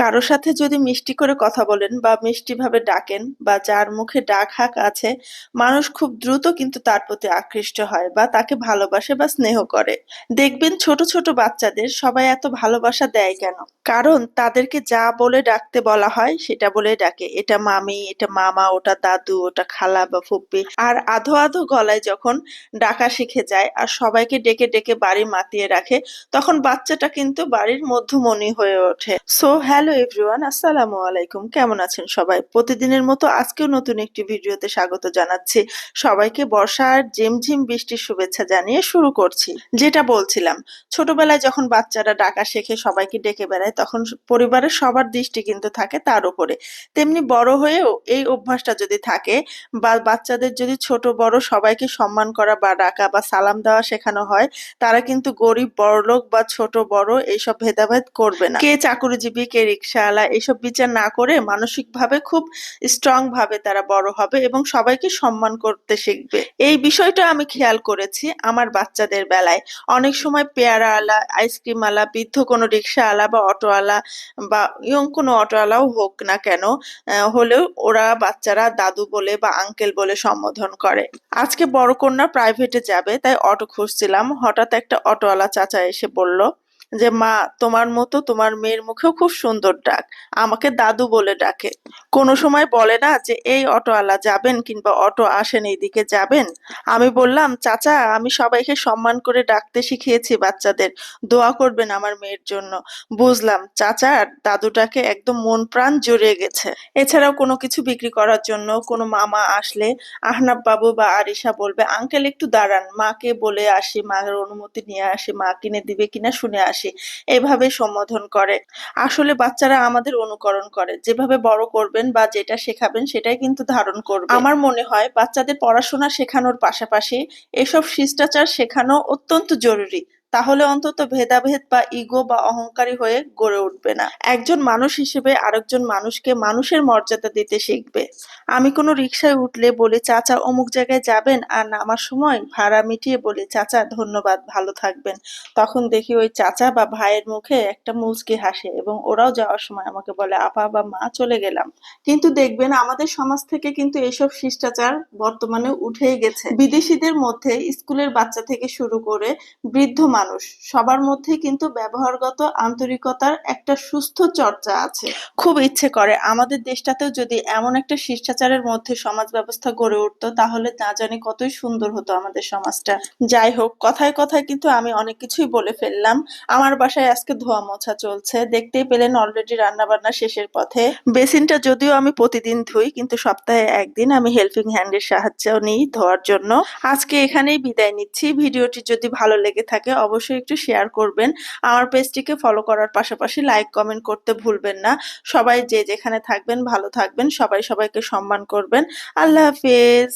কারও সাথে যদি মিষ্টি করে কথা বলেন বা মিষ্টিভাবে ডাকেন বা যার মুখে ডাক হাক আছে, মানুষ খুব দ্রুত কিন্তু তার প্রতি আকৃষ্ট হয় বা তাকে ভালোবাসে বা স্নেহ করে। দেখবেন ছোট ছোট বাচ্চাদের সবাই এত ভালোবাসা দেয় কেন? কারণ তাদেরকে যা বলে ডাকতে বলা হয় সেটা বলে ডাকে। এটা মামি, এটা মামা, ওটা দাদু, ওটা খালা বা ফুপ্পি। আর আধো আধো গলায় যখন ডাকা শিখে যায় আর সবাইকে ডেকে ডেকে বাড়ি মাতিয়ে রাখে, তখন বাচ্চাটা কিন্তু বাড়ির মধ্যমণি হয়ে ওঠে। সো হ্যালো এভরিওয়ান, আসসালামু আলাইকুম। কেমন আছেন সবাই? প্রতিদিনের মতো আজকেও নতুন একটি ভিডিওতে স্বাগত জানাচ্ছি। সবাইকে বর্ষার ঝিমঝিম বৃষ্টির শুভেচ্ছা জানিয়ে শুরু করছি। যেটা বলছিলাম, ছোটবেলায় যখন বাচ্চারা ডাকা শেখে সবাইকে ডেকে বেড়ায়, তখন পরিবারের সবার দৃষ্টি কিন্তু থাকে তার উপরে। তেমনি বড় হয়েও এই অভ্যাসটা যদি থাকে বা বাচ্চাদের যদি ছোট বড় সবাইকে সম্মান করা বা ডাকা বা সালাম দেওয়া শেখানো হয়, তারা কিন্তু গরিব, বড়লোক বা ছোট বড় এইসব ভেদাভেদ করবে না। কে চাকুরিজীবী, কে রিক্সাওয়ালা এইসব বিচার না করে মানসিকভাবে খুব স্ট্রং ভাবে তারা বড় হবে এবং সবাইকে সম্মান করতে শিখবে। এই বিষয়টা আমি খেয়াল করেছি আমার বাচ্চাদের বেলায়। অনেক সময় পেয়ারা আলা আইসক্রিম আলা বৃদ্ধ কোনো রিক্সাওয়ালা বা অটোওয়ালা বা ইয়ং কোনো অটোওয়ালাও হোক না কেন হলেও ওরা বাচ্চারা দাদু বলে বা আঙ্কেল বলে সম্বোধন করে। আজকে বড় কন্যা প্রাইভেটে যাবে, তাই অটো খুঁজছিলাম। হঠাৎ একটা অটোওয়ালা চাচা এসে বলল যে, মা, তোমার মতো তোমার মেয়ের মুখেও খুব সুন্দর ডাক। আমাকে দাদু বলে ডাকে। কোনো সময় বলে না যে, এই অটোওয়ালা যাবেন কিংবা অটো আসেন, এইদিকে যাবেন? আমি বললাম, চাচা, আমি সবাইকে সম্মান করে ডাকতে শিখিয়েছি বাচ্চাদের। দোয়া করবেন আমার মেয়ের জন্য। বুঝলাম, চাচা আর দাদুটাকে একদম মন প্রাণ জড়িয়ে গেছে। এছাড়াও কোনো কিছু বিক্রি করার জন্য কোনো মামা আসলে আহনাব বাবু বা আরিশা বলবে, আঙ্কেল, একটু দাঁড়ান। মাকে বলে আসি মায়ের অনুমতি নিয়ে আসি, মা কিনে দিবে কিনা শুনে আসি। এভাবে সম্বোধন করে। আসলে বাচ্চারা আমাদের অনুকরণ করে, যেভাবে বড় করবেন বা যেটা শেখাবেন সেটাই কিন্তু ধারণ করবে। আমার মনে হয় বাচ্চাদের পড়াশোনা শেখানোর পাশাপাশি এসব শিষ্টাচার শেখানো অত্যন্ত জরুরি। তাহলে অন্তত ভেদাভেদ বা ইগো বা অহংকারী হয়ে গড়ে উঠবে না। একজন মানুষ হিসেবে আরেকজন মানুষকে মানুষের মর্যাদা দিতে শিখবে। আমি কোনো রিক্সায় উঠলে বলি, চাচা, অমুক জায়গায় যাবেন আর নামার সময় ভাড়া মিটিয়ে বলি, চাচা, ধন্যবাদ, ভালো থাকবেন তখন দেখি ওই চাচা বা ভাইয়ের মুখে একটা মুচকি হাসে এবং ওরাও যাওয়ার সময় আমাকে বলে, আপা বা মা, চলে গেলাম কিন্তু দেখবেন আমাদের সমাজ থেকে কিন্তু এসব শিষ্টাচার বর্তমানে উঠেই গেছে। বিদেশিদের মধ্যে স্কুলের বাচ্চা থেকে শুরু করে বৃদ্ধ মানুষ। সবার মধ্যে কিন্তু ব্যবহারগত আন্তরিকতার একটা সুস্থ চর্চা আছে। খুব ইচ্ছে করে। আমাদের দেশটাতেও যদি এমন একটা শিষ্টাচারের মধ্যে সমাজ ব্যবস্থা গড়ে উঠতো, তাহলে না জানি কতই সুন্দর হতো আমাদের সমাজটা। যাই হোক, কথায় কথায় কিন্তু আমি অনেক কিছুই বলে ফেললাম। আমার বাসায় আজকে ধোয়া মোছা চলছে। দেখতেই পেলেন অলরেডি রান্না বান্না শেষের পথে। বেসিনটা যদিও আমি প্রতিদিন ধুই, কিন্তু সপ্তাহে একদিন আমি হেল্পিং হ্যান্ডের সাহায্য নিই ধোয়ার জন্য। আজকে এখানেই বিদায় নিচ্ছি। ভিডিওটি যদি ভালো লেগে থাকে অবশ্যই একটু শেয়ার করবেন। আমার পেজটিকে ফলো করার পাশাপাশি লাইক কমেন্ট করতে ভুলবেন না। সবাই যে যেখানে থাকবেন, ভালো থাকবেন। সবাই সবাইকে সম্মান করবেন। আল্লাহ হাফেজ।